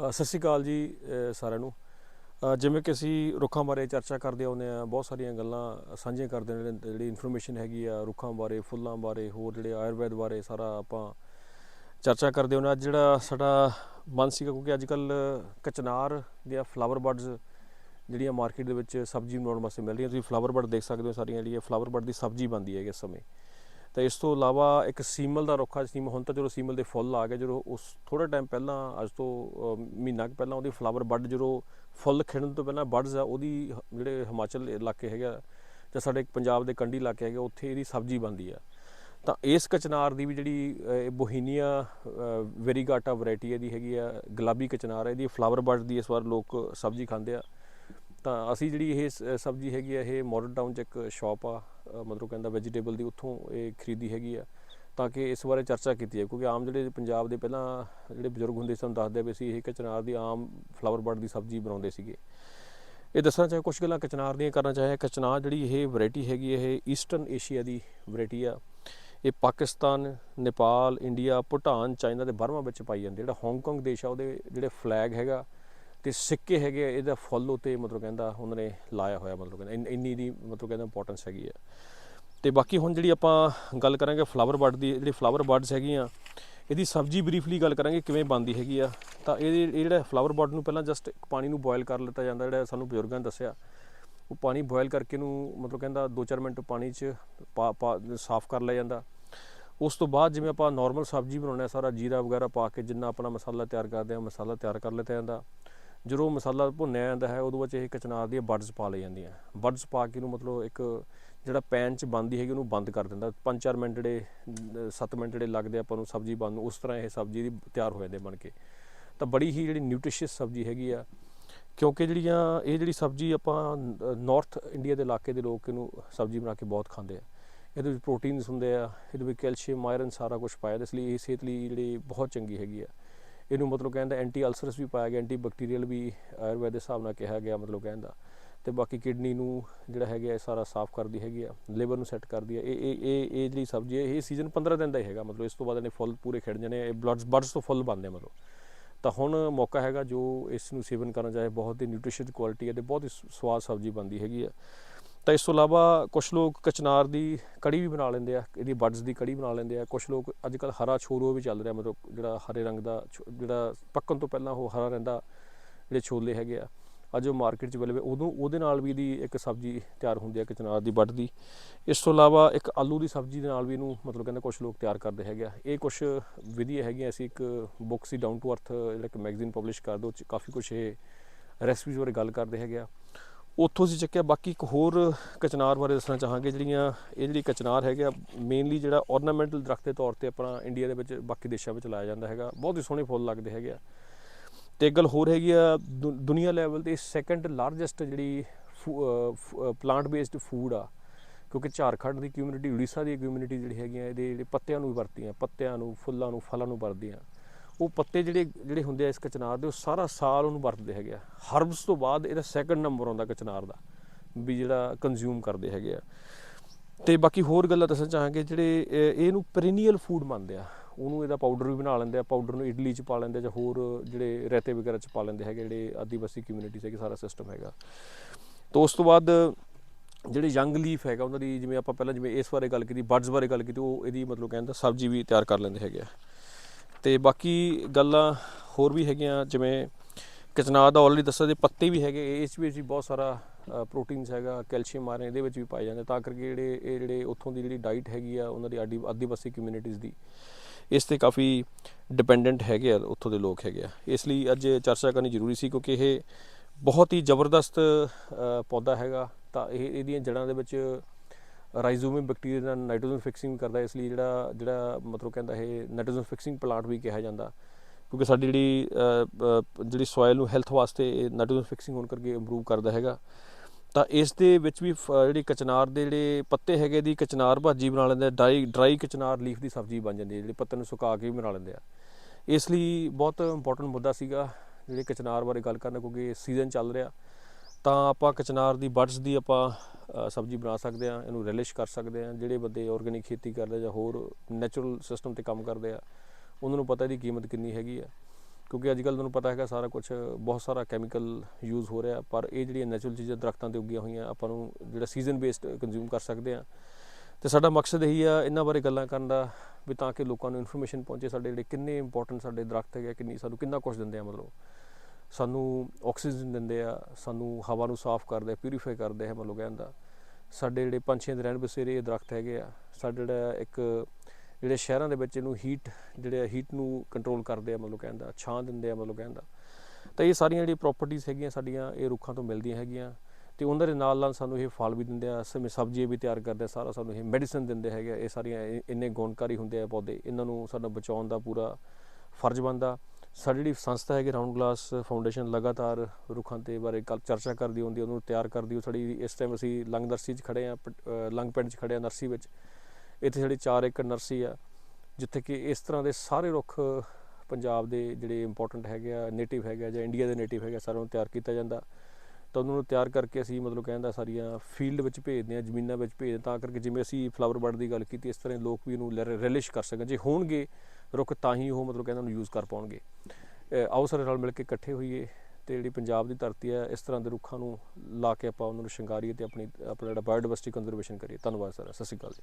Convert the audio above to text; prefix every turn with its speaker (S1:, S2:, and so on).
S1: ਸਤਿ ਸ਼੍ਰੀ ਅਕਾਲ ਜੀ ਸਾਰਿਆਂ ਨੂੰ। ਜਿਵੇਂ ਕਿ ਅਸੀਂ ਰੁੱਖਾਂ ਬਾਰੇ ਚਰਚਾ ਕਰਦੇ ਆਉਂਦੇ ਆ ਬਹੁਤ ਸਾਰੀਆਂ ਗੱਲਾਂ ਸਾਂਝੀਆਂ ਕਰਦੇ ਨੇ, ਜਿਹੜੀ ਇਨਫੋਰਮੇਸ਼ਨ ਹੈਗੀ ਆ, ਰੁੱਖਾਂ ਬਾਰੇ, ਫੁੱਲਾਂ ਬਾਰੇ, ਹੋਰ ਜਿਹੜੇ ਆਯੁਰਵੈਦ ਬਾਰੇ ਸਾਰਾ ਆਪਾਂ ਚਰਚਾ ਕਰਦੇ ਹਾਂ। ਅੱਜ ਜਿਹੜਾ ਸਾਡਾ ਮਨ ਸੀਗਾ, ਕਿਉਂਕਿ ਅੱਜ ਕੱਲ ਕਚਨਾਰ ਦੀਆਂ ਫਲਾਵਰ ਬਰਡਸ ਜਿਹੜੀਆਂ ਮਾਰਕੀਟ ਦੇ ਵਿੱਚ ਸਬਜ਼ੀ ਬਣਾਉਣ ਵਾਸਤੇ ਮਿਲ ਰਹੀਆਂ, ਤੁਸੀਂ ਫਲਾਵਰ ਬਰਡ ਦੇਖ ਸਕਦੇ ਹੋ, ਸਾਰੀਆਂ ਜਿਹੜੀਆਂ ਫਲਾਵਰ ਬਰਡ ਦੀ ਸਬਜ਼ੀ ਬਣਦੀ ਹੈ ਇਸ ਸਮੇਂ। ਤਾਂ ਇਸ ਤੋਂ ਇਲਾਵਾ ਇੱਕ ਸੀਮਲ ਦਾ ਰੁੱਖ ਆ ਸੀਮ ਹੁਣ ਤਾਂ ਜਦੋਂ ਸੀਮਲ ਦੇ ਫੁੱਲ ਆ ਗਏ ਜਦੋਂ ਉਸ ਥੋੜਾ ਟਾਈਮ ਪਹਿਲਾਂ ਅੱਜ ਤੋਂ ਮਹੀਨਾ ਕੁ ਪਹਿਲਾਂ ਉਹਦੀ ਫਲਾਵਰ ਬੱਡ ਜਦੋਂ ਫੁੱਲ ਖਿੜਨ ਤੋਂ ਪਹਿਲਾਂ ਬਰਡਸ ਆ ਉਹਦੀ ਜਿਹੜੇ ਹਿਮਾਚਲ ਇਲਾਕੇ ਹੈਗਾ ਜਾਂ ਸਾਡੇ ਪੰਜਾਬ ਦੇ ਕੰਢੀ ਇਲਾਕੇ ਹੈਗੇ ਉੱਥੇ ਇਹਦੀ ਸਬਜ਼ੀ ਬਣਦੀ ਆ। ਤਾਂ ਇਸ ਕਚਨਾਰ ਦੀ ਵੀ ਜਿਹੜੀ ਅ, ਬੋਹੀਨੀਆ ਵੈਰੀਗਾਟਾ ਵੈਰਾਈਟੀ ਇਹਦੀ ਹੈਗੀ ਆ ਗੁਲਾਬੀ ਕਚਨਾਰ ਹੈ ਇਹਦੀ ਫਲਾਵਰ ਬਰਡ ਦੀ ਇਸ ਵਾਰ ਲੋਕ ਸਬਜ਼ੀ ਖਾਂਦੇ ਆ। ਤਾਂ ਅਸੀਂ ਜਿਹੜੀ ਇਹ ਸ- ਸਬਜ਼ੀ ਹੈਗੀ ਆ, ਇਹ ਮਾਡਰਨ ਟਾਊਨ 'ਚ ਇੱਕ ਸ਼ਾਪ ਆ ਮਤਲਬ ਕਹਿੰਦਾ ਵੈਜੀਟੇਬਲ ਦੀ, ਉੱਥੋਂ ਇਹ ਖਰੀਦੀ ਹੈਗੀ ਆ, ਤਾਂ ਕਿ ਇਸ ਬਾਰੇ ਚਰਚਾ ਕੀਤੀ ਜਾਵੇ, ਕਿਉਂਕਿ ਆਮ ਜਿਹੜੇ ਪੰਜਾਬ ਦੇ ਪਹਿਲਾਂ ਜਿਹੜੇ ਬਜ਼ੁਰਗ ਹੁੰਦੇ ਸੀ, ਸਾਨੂੰ ਦੱਸਦੇ ਵੀ ਅਸੀਂ ਇਹ ਕਚਨਾਰ ਦੀ ਆਮ ਫਲਾਵਰ ਬਰਡ ਦੀ ਸਬਜ਼ੀ ਬਣਾਉਂਦੇ ਸੀਗੇ। ਇਹ ਦੱਸਣਾ ਚਾਹੇ ਕੁਝ ਗੱਲਾਂ ਕਚਨਾਰ ਦੀਆਂ ਕਰਨਾ ਚਾਹੇ, ਕਚਨਾਰ ਜਿਹੜੀ ਇਹ ਵੈਰਾਈਟੀ ਹੈਗੀ ਇਹ ਈਸਟਰਨ ਏਸ਼ੀਆ ਦੀ ਵੈਰਾਈਟੀ ਆ। ਇਹ ਪਾਕਿਸਤਾਨ, ਨੇਪਾਲ, ਇੰਡੀਆ, ਭੂਟਾਨ, ਚਾਈਨਾ ਤੇ ਬਰਮਾ ਵਿੱਚ ਪਾਈ ਜਾਂਦੀ ਜਿਹੜਾ ਹਾਂਗਕਾਂਗ ਦੇਸ਼ ਆ, ਉਹਦੇ ਜਿਹੜੇ ਫਲੈਗ ਹੈਗਾ ਤੇ ਸਿੱਕੇ ਹੈਗੇ ਆ, ਇਹਦਾ ਫੁੱਲ ਉਤੇ ਮਤਲਬ ਕਹਿੰਦਾ ਉਹਨਾਂ ਨੇ ਲਾਇਆ ਹੋਇਆ ਮਤਲਬ ਕਹਿੰਦਾ ਇੰਨ- ਇੰਨੀ ਦੀ ਮਤਲਬ ਕਹਿੰਦਾ ਇੰਪੋਰਟੈਂਸ ਹੈਗੀ ਆ। ਤੇ ਬਾਕੀ ਹੁਣ ਜਿਹੜੀ ਆਪਾਂ ਗੱਲ ਕਰਾਂਗੇ ਫਲਾਵਰ ਬਰਡ ਦੀ ਜਿਹੜੀ ਫਲਾਵਰ ਬਰਡਸ ਹੈਗੀਆਂ ਇਹਦੀ ਸਬਜ਼ੀ ਬਰੀਫਲੀ ਗੱਲ ਕਰਾਂਗੇ ਕਿਵੇਂ ਬਣਦੀ ਹੈਗੀ ਆ। ਤਾਂ ਇਹ ਇਹ ਜਿਹੜਾ ਫਲਾਵਰ ਬਰਡ ਨੂੰ ਪਹਿਲਾਂ ਜਸਟ ਪਾਣੀ ਨੂੰ ਬੋਇਲ ਕਰ ਲਿੱਤਾ ਜਾਂਦਾ ਜਿਹੜਾ ਸਾਨੂੰ ਬਜ਼ੁਰਗਾਂ ਨੇ ਦੱਸਿਆ। ਉਹ ਪਾਣੀ ਬੋਇਲ ਕਰਕੇ ਨੂੰ ਮਤਲਬ ਕਹਿੰਦਾ 2-4 ਮਿੰਟ ਪਾਣੀ 'ਚ ਪਾ ਪਾ ਸਾਫ਼ ਕਰ ਲਿਆ ਜਾਂਦਾ। ਉਸ ਤੋਂ ਬਾਅਦ ਜਿਵੇਂ ਆਪਾਂ ਨਾਰਮਲ ਸਬਜ਼ੀ ਬਣਾਉਂਦੇ ਆ ਸਾਰਾ ਜੀਰਾ ਵਗੈਰਾ ਪਾ ਕੇ ਜਿੰਨਾ ਆਪਣਾ ਮਸਾਲਾ ਤਿਆਰ ਕਰਦੇ ਆ ਮਸਾਲਾ ਤਿਆਰ ਕਰ ਲਿੱਤਾ ਜਾਂਦਾ। ਜਦੋਂ ਮਸਾਲਾ ਭੁੰਨਿਆ ਜਾਂਦਾ ਹੈ ਉਦੋਂ ਵਿੱਚ ਇਹ ਕਚਨਾਰ ਦੀਆਂ ਬਰਡਸ ਪਾ ਲਈ ਜਾਂਦੀਆਂ। ਬਰਡਸ ਪਾ ਕੇ ਨੂੰ ਮਤਲਬ ਇੱਕ ਜਿਹੜਾ ਪੈਨ 'ਚ ਬੰਦੀ ਹੈਗੀ, ਉਹਨੂੰ ਬੰਦ ਕਰ ਦਿੰਦਾ। 5-4 ਮਿੰਟ ਜਿਹੜੇ 7 ਮਿੰਟ ਜਿਹੜੇ ਲੱਗਦੇ ਆਪਾਂ ਨੂੰ ਸਬਜ਼ੀ ਬਣਨ ਨੂੰ, ਉਸ ਤਰ੍ਹਾਂ ਇਹ ਸਬਜ਼ੀ ਦੀ ਤਿਆਰ ਹੋ ਜਾਂਦੇ ਬਣ ਕੇ। ਤਾਂ ਬੜੀ ਹੀ ਜਿਹੜੀ ਨਿਊਟ੍ਰੀਸ਼ੀਅਸ ਸਬਜ਼ੀ ਹੈਗੀ ਆ, ਕਿਉਂਕਿ ਜਿਹੜੀਆਂ, ਇਹ ਜਿਹੜੀ ਸਬਜ਼ੀ ਆਪਾਂ ਨਾਰਥ ਇੰਡੀਆ ਦੇ ਇਲਾਕੇ ਦੇ ਲੋਕ ਇਹਨੂੰ ਸਬਜ਼ੀ ਬਣਾ ਕੇ ਬਹੁਤ ਖਾਂਦੇ ਆ। ਇਹਦੇ ਵਿੱਚ ਪ੍ਰੋਟੀਨਸ ਹੁੰਦੇ ਆ, ਇਹਦੇ ਵਿੱਚ ਕੈਲਸ਼ੀਅਮ ਆਇਰਨ ਸਾਰਾ ਕੁਝ ਪਾਇਆ, ਇਸ ਲਈ ਇਹ ਸਿਹਤ ਲਈ ਜਿਹੜੀ ਬਹੁਤ ਚੰਗੀ ਹੈਗੀ ਆ। ਇਹਨੂੰ ਮਤਲਬ ਕਹਿੰਦਾ ਐਂਟੀ ਅਲਸਰਸ ਵੀ ਪਾਇਆ ਗਿਆ ਐਂਟੀ ਬੈਕਟੀਰੀਅਲ ਵੀ ਆਯੁਰਵੈਦ ਦੇ ਹਿਸਾਬ ਨਾਲ ਕਿਹਾ ਗਿਆ ਮਤਲਬ ਕਹਿੰਦਾ ਤੇ ਬਾਕੀ ਕਿਡਨੀ ਨੂੰ ਜਿਹੜਾ ਹੈਗਾ ਇਹ ਸਾਰਾ ਸਾਫ਼ ਕਰਦੀ ਹੈਗੀ ਆ ਲਿਵਰ ਨੂੰ ਸੈੱਟ ਕਰਦੀ ਹੈ ਇਹ ਇਹ ਇਹ ਇਹ ਜਿਹੜੀ ਸਬਜ਼ੀ ਹੈ, ਇਹ ਸੀਜ਼ਨ 15 ਦਿਨ ਦਾ ਹੀ ਹੈਗਾ, ਮਤਲਬ ਇਸ ਤੋਂ ਬਾਅਦ ਇਹਨੇ ਫੁੱਲ ਪੂਰੇ ਖਿੜ ਜਾਣੇ ਇਹ ਬਲੱਡਸ ਬਰਡਸ ਤੋਂ ਫੁੱਲ ਬਣਦੇ ਆ ਮਤਲਬ। ਤਾਂ ਹੁਣ ਮੌਕਾ ਹੈਗਾ ਜੋ ਇਸ ਨੂੰ ਸੇਵਨ ਕਰਨਾ ਚਾਹੇ ਬਹੁਤ ਹੀ ਨਿਊਟ੍ਰੀਸ਼ੀਅਸ ਕੁਆਲਿਟੀ ਹੈ ਤੇ ਬਹੁਤ ਹੀ ਸ- ਸਵਾਦ ਸਬਜ਼ੀ ਬਣਦੀ ਹੈਗੀ ਆ। ਤਾਂ ਇਸ ਤੋਂ ਇਲਾਵਾ ਕੁਝ ਲੋਕ ਕਚਨਾਰ ਦੀ ਕੜੀ ਵੀ ਬਣਾ ਲੈਂਦੇ ਆ, ਇਹਦੀ ਬਰਡਸ ਦੀ ਕੜੀ ਬਣਾ ਲੈਂਦੇ ਆ। ਕੁਝ ਲੋਕ ਅੱਜ ਕੱਲ ਹਰਾ ਛੋਲੋ ਵੀ ਚੱਲ ਰਿਹਾ, ਮਤਲਬ ਜਿਹੜਾ ਹਰੇ ਰੰਗ ਦਾ ਛੋ- ਜਿਹੜਾ ਪੱਕਣ ਤੋਂ ਪਹਿਲਾਂ ਉਹ ਹਰਾ ਰਹਿੰਦਾ, ਜਿਹੜੇ ਛੋਲੇ ਹੈਗੇ ਆ। ਅੱਜ ਉਹ ਮਾਰਕੀਟ 'ਚ ਅਵੇਲੇਬਲ ਉਦੋਂ, ਉਹਦੇ ਨਾਲ ਵੀ ਇਹਦੀ ਇੱਕ ਸਬਜ਼ੀ ਤਿਆਰ ਹੁੰਦੀ ਆ, ਕਚਨਾਰ ਦੀ ਬੱਡ ਦੀ। ਇਸ ਤੋਂ ਇਲਾਵਾ ਇੱਕ ਆਲੂ ਦੀ ਸਬਜ਼ੀ ਦੇ ਨਾਲ ਵੀ ਇਹਨੂੰ ਮਤਲਬ ਕਹਿੰਦੇ ਕੁਝ ਲੋਕ ਤਿਆਰ ਕਰਦੇ ਹੈਗੇ ਆ। ਇਹ ਕੁਝ ਵਿਧੀਆਂ ਹੈਗੀਆਂ, ਅਸੀਂ ਇੱਕ book C down to earth, ਜਿਹੜਾ ਇੱਕ ਮੈਗਜ਼ੀਨ ਪਬਲਿਸ਼ ਕਰਦੇ ਉਹ 'ਚ, ਕਾਫੀ ਕੁਝ ਇਹ ਰੈਸਪੀਜ਼ ਬਾਰੇ ਗੱਲ ਕਰਦੇ ਹੈਗੇ ਆ। ਉੱਥੋਂ ਅਸੀਂ ਚੱਕਿਆ। ਬਾਕੀ ਇੱਕ ਹੋਰ ਕਚਨਾਰ ਬਾਰੇ ਦੱਸਣਾ ਚਾਹਾਂਗੇ, ਜਿਹੜੀਆਂ ਇਹ ਜਿਹੜੀ ਕਚਨਾਰ ਹੈਗੇ ਆ ਮੇਨਲੀ ਜਿਹੜਾ ornamental ਦਰਖਤ ਦੇ ਤੌਰ ਤੇ ਆਪਣਾ ਇੰਡੀਆ ਦੇ ਵਿੱਚ, ਬਾਕੀ ਦੇਸ਼ਾਂ ਵਿੱਚ ਲਾਇਆ ਜਾਂਦਾ ਹੈਗਾ। ਬਹੁਤ ਹੀ ਸੋਹਣੇ ਫੁੱਲ ਲੱਗਦੇ ਹੈਗੇ ਆ। ਤੇ ਇੱਕ ਗੱਲ ਹੋਰ ਹੈਗੀ ਆ, ਦੁ- ਦੁਨੀਆ ਲੈਵਲ ਤੇ ਸੈਕੰਡ ਲਾਰਜੈਸਟ ਜਿਹੜੀ ਪਲਾਂਟ ਬੇਸਡ ਫੂਡ ਆ, ਕਿਉਂਕਿ ਝਾਰਖੰਡ ਦੀ ਕਮਿਊਨਿਟੀ ਉੜੀਸਾ ਦੀ ਕਮਿਊਨਿਟੀ ਜਿਹੜੀ ਹੈਗੀ ਆ, ਇਹਦੇ ਜਿਹੜੇ ਪੱਤਿਆਂ ਨੂੰ ਵੀ ਵਰਤੀਆਂ, ਪੱਤਿਆਂ ਨੂੰ, ਫੁੱਲਾਂ ਨੂੰ, ਫਲਾਂ ਨੂੰ ਵਰਤਦੀਆਂ। ਉਹ ਪੱਤੇ ਜਿਹੜੇ ਜਿਹੜੇ ਹੁੰਦੇ ਆ ਇਸ ਕਚਨਾਰ ਦੇ, ਉਹ ਸਾਰਾ ਸਾਲ ਉਹਨੂੰ ਵਰਤਦੇ ਹੈਗੇ ਆ। ਹਰਬਸ ਤੋਂ ਬਾਅਦ ਇਹਦਾ ਸੈਕੰਡ ਨੰਬਰ ਆਉਂਦਾ ਕਚਨਾਰ ਦਾ, ਵੀ ਜਿਹੜਾ ਕੰਜ਼ਿਊਮ ਕਰਦੇ ਹੈਗੇ ਆ। ਤੇ ਬਾਕੀ ਹੋਰ ਗੱਲਾਂ ਦੱਸਣਾ ਚਾਹਾਂਗੇ, ਜਿਹੜੇ ਇਹਨੂੰ ਪੈਰੀਨੀਅਲ ਫੂਡ ਮੰਨਦੇ ਆ। ਉਹਨੂੰ ਇਹਦਾ ਪਾਊਡਰ ਵੀ ਬਣਾ ਲੈਂਦੇ ਆ ਪਾਊਡਰ ਨੂੰ ਇਡਲੀ ਚ ਪਾ ਲੈਂਦੇ ਆ ਜਾਂ ਹੋਰ ਜਿਹੜੇ ਰਹਿਤੇ ਵਗੈਰਾ ਚ ਪਾ ਲੈਂਦੇ ਹੈਗੇ, ਜਿਹੜੇ ਆਦੀਵਾਸੀ ਕਮਿਊਨਿਟੀਜ਼ ਹੈਗੇ, ਸਾਰਾ ਸਿਸਟਮ ਹੈਗਾ। ਤੋਂ ਉਸ ਤੋਂ ਬਾਅਦ ਜਿਹੜੇ ਯੰਗ ਲੀਫ ਹੈਗਾ, ਉਹਨਾਂ ਦੀ ਜਿਵੇਂ ਆਪਾਂ ਪਹਿਲਾਂ ਜਿਵੇਂ ਇਸ ਬਾਰੇ ਗੱਲ ਕੀਤੀ ਬਰਡਸ ਬਾਰੇ ਗੱਲ ਕੀਤੀ, ਉਹ ਇਹਦੀ ਮਤਲਬ ਕਹਿੰਦਾ ਸਬਜ਼ੀ ਵੀ ਤਿਆਰ ਕਰ ਲੈਂਦੇ ਹੈਗੇ ਆ। ਤੇ ਬਾਕੀ ਗੱਲਾਂ ਹੋਰ ਵੀ ਹੈਗੀਆਂ, ਜਿਵੇਂ ਕਚਨਾਰ ਦਾ ਆਲਰੇਡੀ ਦੱਸਿਆ ਦੇ ਪੱਤੇ ਵੀ ਹੈਗੇ, ਇਸ ਵਿੱਚ ਵੀ ਬਹੁਤ ਸਾਰਾ ਪ੍ਰੋਟੀਨਸ ਹੈਗਾ ਕੈਲਸ਼ੀਅਮ ਆਇਰਨ ਇਹਦੇ ਵਿੱਚ ਵੀ ਪਾਏ ਜਾਂਦੇ, ਤਾਂ ਕਰਕੇ ਜਿਹੜੇ, ਇਹ ਜਿਹੜੇ ਉੱਥੋਂ ਦੀ ਜਿਹੜੀ ਡਾਈਟ ਹੈਗੀ ਆ, ਉਹਨਾਂ ਦੀ ਆਦੀ ਆਦੀਵਾਸੀ ਕਮਿਊਨਿਟੀਜ਼ ਦੀ, ਇਸ ਤੇ ਕਾਫੀ ਡਿਪੈਂਡੈਂਟ ਹੈਗੇ ਆ, ਉੱਥੋਂ ਦੇ ਲੋਕ ਹੈਗੇ ਆ। ਇਸ ਲਈ ਅੱਜ ਚਰਚਾ ਕਰਨੀ ਜ਼ਰੂਰੀ ਸੀ, ਕਿਉਂਕਿ ਇਹ ਬਹੁਤ ਹੀ ਜ਼ਬਰਦਸਤ ਪੌਦਾ ਹੈਗਾ, ਤਾਂ ਇਹ, ਇਹਦੀਆਂ ਜੜ੍ਹਾਂ ਦੇ ਵਿੱਚ ਰਾਈਜ਼ੋਮੀਅਮ ਬੈਕਟੀਰੀਆ ਨਾਲ ਨਾਈਟ੍ਰੋਜਨ ਫਿਕਸਿੰਗ ਕਰਦਾ ਇਸ ਲਈ ਜਿਹੜਾ ਜਿਹੜਾ ਮਤਲਬ ਕਹਿੰਦਾ ਇਹ ਨਾਈਟ੍ਰੋਜਨ ਫਿਕਸਿੰਗ ਪਲਾਂਟ ਵੀ ਕਿਹਾ ਜਾਂਦਾ। ਕਿਉਂਕਿ ਸਾਡੀ ਜਿਹੜੀ ਜਿਹੜੀ ਸੋਇਲ ਨੂੰ ਹੈਲਥ ਵਾਸਤੇ ਇਹ ਨਾਈਟ੍ਰੋਜਨ ਫਿਕਸਿੰਗ ਹੋਣ ਕਰਕੇ ਇੰਪਰੂਵ ਕਰਦਾ ਹੈਗਾ। ਤਾਂ ਇਸ ਦੇ ਵਿੱਚ ਵੀ ਫ- ਜਿਹੜੀ ਕਚਨਾਰ ਦੇ ਜਿਹੜੇ ਪੱਤੇ ਹੈਗੇ ਦੀ ਕਚਨਾਰ ਭਾਜੀ ਬਣਾ ਲੈਂਦੇ ਆ ਡਰਾਈ ਡਰਾਈ ਕਚਨਾਰ ਲੀਫ ਦੀ ਸਬਜ਼ੀ ਬਣ ਜਾਂਦੀ ਹੈ, ਜਿਹੜੇ ਪੱਤੇ ਨੂੰ ਸੁਕਾ ਕੇ ਵੀ ਬਣਾ ਲੈਂਦੇ ਆ। ਇਸ ਲਈ ਬਹੁਤ ਇੰਪੋਰਟੈਂਟ ਮੁੱਦਾ ਸੀਗਾ ਜਿਹੜੇ ਕਚਨਾਰ ਬਾਰੇ ਗੱਲ ਕਰਨਾ, ਕਿਉਂਕਿ ਸੀਜ਼ਨ ਚੱਲ ਰਿਹਾ। ਤਾਂ ਆਪਾਂ ਕਚਨਾਰ ਦੀ ਬਰਡਸ ਦੀ ਆਪਾਂ ਸਬਜ਼ੀ ਬਣਾ ਸਕਦੇ ਆ ਇਹਨੂੰ ਰਿਲਿਸ਼ ਕਰ ਸਕਦੇ ਆ ਜਿਹੜੇ ਬੰਦੇ ਆਰਗੇਨਿਕ ਖੇਤੀ ਕਰਦੇ ਜਾਂ ਹੋਰ ਨੈਚੁਰਲ ਸਿਸਟਮ ਤੇ ਕੰਮ ਕਰਦੇ ਆ ਉਹਨਾਂ ਨੂੰ ਪਤਾ ਇਹਦੀ ਕੀਮਤ ਕਿੰਨੀ ਹੈਗੀ ਆ। ਕਿਉਂਕਿ ਅੱਜ ਕੱਲ੍ਹ ਤੁਹਾਨੂੰ ਪਤਾ ਹੈਗਾ ਸਾਰਾ ਕੁਝ ਬਹੁਤ ਸਾਰਾ ਕੈਮੀਕਲ ਯੂਜ਼ ਹੋ ਰਿਹਾ ਪਰ ਇਹ ਜਿਹੜੀਆਂ ਨੈਚੁਰਲ ਚੀਜ਼ਾਂ ਦਰਖਤਾਂ ਤੇ ਉੱਗੀਆਂ ਹੋਈਆਂ ਆਪਾਂ ਨੂੰ ਜਿਹੜਾ ਸੀਜ਼ਨ ਬੇਸਡ ਕੰਜ਼ਿਊਮ ਕਰ ਸਕਦੇ ਆ। ਤੇ ਸਾਡਾ ਮਕਸਦ ਇਹੀ ਆ ਇਹਨਾਂ ਬਾਰੇ ਗੱਲਾਂ ਕਰਨ ਦਾ ਵੀ ਤਾਂ ਕਿ ਲੋਕਾਂ ਨੂੰ ਇਨਫੋਰਮੇਸ਼ਨ ਪਹੁੰਚੇ ਸਾਡੇ ਜਿਹੜੇ ਕਿੰਨੇ ਇੰਪੋਰਟੈਂਟ ਸਾਡੇ ਦਰਖਤ ਹੈਗੇ ਆ, ਕਿੰਨੀ ਸਾਨੂੰ ਕਿੰਨਾ ਕੁਝ ਦਿੰਦੇ ਆ ਮਤਲਬ। ਸਾਨੂੰ ਆਕਸੀਜਨ ਦਿੰਦੇ ਆ, ਸਾਨੂੰ ਹਵਾ ਨੂੰ ਸਾਫ਼ ਕਰਦੇ ਪਿਊਰੀਫਾਈ ਕਰਦੇ ਆ ਮਤਲਬ ਕਹਿੰਦਾ ਸਾਡੇ ਜਿਹੜੇ ਪੰਛੀਆਂ ਦੇ ਰਹਿਣ ਬਸੇਰੇ ਇਹ ਦਰਖਤ ਹੈਗੇ ਆ। ਸਾਡਾ ਜਿਹੜਾ ਇੱਕ, ਜਿਹੜੇ ਸ਼ਹਿਰਾਂ ਦੇ ਵਿੱਚ ਇਹਨੂੰ ਹੀਟ ਜਿਹੜੇ ਹੀਟ ਨੂੰ ਕੰਟਰੋਲ ਕਰਦੇ ਆ ਮਤਲਬ ਕਹਿੰਦਾ ਛਾਂ ਦਿੰਦੇ ਆ ਮਤਲਬ ਕਹਿੰਦਾ ਤਾਂ ਇਹ ਸਾਰੀਆਂ ਜਿਹੜੀਆਂ ਪ੍ਰਾਪਰਟੀਆਂ ਹੈਗੀਆਂ ਸਾਡੀਆਂ, ਇਹ ਰੁੱਖਾਂ ਤੋਂ ਮਿਲਦੀਆਂ ਹੈਗੀਆਂ। ਤੇ ਉਹਨਾਂ ਦੇ ਨਾਲ ਨਾਲ ਸਾਨੂੰ ਇਹ ਫਲ ਵੀ ਦਿੰਦੇ ਆ, ਸਮੇਂ ਸਬਜ਼ੀ ਵੀ ਤਿਆਰ ਕਰਦੇ ਆ, ਸਾਰਾ ਸਾਨੂੰ ਇਹ ਮੈਡੀਸਨ ਦਿੰਦੇ ਹੈਗੇ ਆ। ਇਹ ਸਾਰੀਆਂ ਇੰਨੇ ਗੁਣਕਾਰੀ ਹੁੰਦੇ ਆ ਪੌਦੇ, ਇਹਨਾਂ ਨੂੰ ਸਾਡਾ ਬਚਾਉਣ ਦਾ ਪੂਰਾ ਫਰਜ਼ ਬਣਦਾ। ਸਾਡੀ ਜਿਹੜੀ ਸੰਸਥਾ ਹੈਗੀ ਰਾਉਂਡ ਗਲਾਸ ਫਾਊਂਡੇਸ਼ਨ ਲਗਾਤਾਰ ਰੁੱਖਾਂ ਤੇ ਬਾਰੇ ਕੱਲ ਚਰਚਾ ਕਰਦੀ ਹੁੰਦੀ ਉਹਨੂੰ ਤਿਆਰ ਕਰਦੀ ਉਹ ਸਾਡੀ ਇਸ ਟਾਈਮ ਅਸੀਂ ਲੰਗ ਨਰਸੀ 'ਚ ਖੜੇ ਆ ਲੰਗ ਪਿੰਡ 'ਚ ਖੜੇ ਆ ਨਰਸੀ ਵਿੱਚ। ਇੱਥੇ ਸਾਡੀ 4 ਏਕੜ ਨਰਸੀ ਆ ਜਿੱਥੇ ਕਿ ਇਸ ਤਰ੍ਹਾਂ ਦੇ ਸਾਰੇ ਰੁੱਖ ਪੰਜਾਬ ਦੇ ਜਿਹੜੇ ਇੰਪੋਰਟੈਂਟ ਹੈਗੇ ਆ ਨੇਟਿਵ ਹੈਗੇ ਆ ਜਾਂ ਇੰਡੀਆ ਦੇ ਨੇਟਿਵ ਹੈਗੇ ਆ, ਸਾਰਿਆਂ ਨੂੰ ਤਿਆਰ ਕੀਤਾ ਜਾਂਦਾ। ਤਾਂ ਉਹਨਾਂ ਨੂੰ ਤਿਆਰ ਕਰਕੇ ਅਸੀਂ ਮਤਲਬ ਕਹਿੰਦਾ ਸਾਰੀਆਂ ਫੀਲਡ ਵਿੱਚ ਭੇਜਦੇ ਆ ਜ਼ਮੀਨਾਂ ਵਿੱਚ ਭੇਜਦੇ ਹਾਂ, ਤਾਂ ਕਰਕੇ ਜਿਵੇਂ ਅਸੀਂ ਫਲਾਵਰ ਬਰਡ ਦੀ ਗੱਲ ਕੀਤੀ ਇਸ ਤਰ੍ਹਾਂ ਹੀ ਲੋਕ ਵੀ ਇਹਨੂੰ ਰਿਲਿਸ਼ ਕਰ ਸਕਣ। ਜੇ ਹੋਣਗੇ ਰੁੱਖ ਤਾਂ ਹੀ ਉਹ ਮਤਲਬ ਕਹਿੰਦਾ ਨੂੰ ਯੂਜ਼ ਕਰ ਪਾਉਣਗੇ। ਆਓ ਸਾਰੇ ਨਾਲ ਮਿਲ ਕੇ ਇਕੱਠੇ ਹੋਈਏ ਤੇ ਜਿਹੜੀ ਪੰਜਾਬ ਦੀ ਧਰਤੀ ਹੈ, ਇਸ ਤਰ੍ਹਾਂ ਦੇ ਰੁੱਖਾਂ ਨੂੰ ਲਾ ਕੇ ਆਪਾਂ ਉਹਨਾਂ ਨੂੰ ਸ਼ਿੰਗਾਰੀਏ ਤੇ ਆਪਣੀ, ਆਪਣਾ ਜਿਹੜਾ ਬਾਇਓਡਾਇਵਰਸਿਟੀ ਕੰਜ਼ਰਵੇਸ਼ਨ ਕਰੀਏ। ਧੰਨਵਾਦ ਸਰ ਸਤਿ ਸ਼੍ਰੀ ਅਕਾਲ ਜੀ।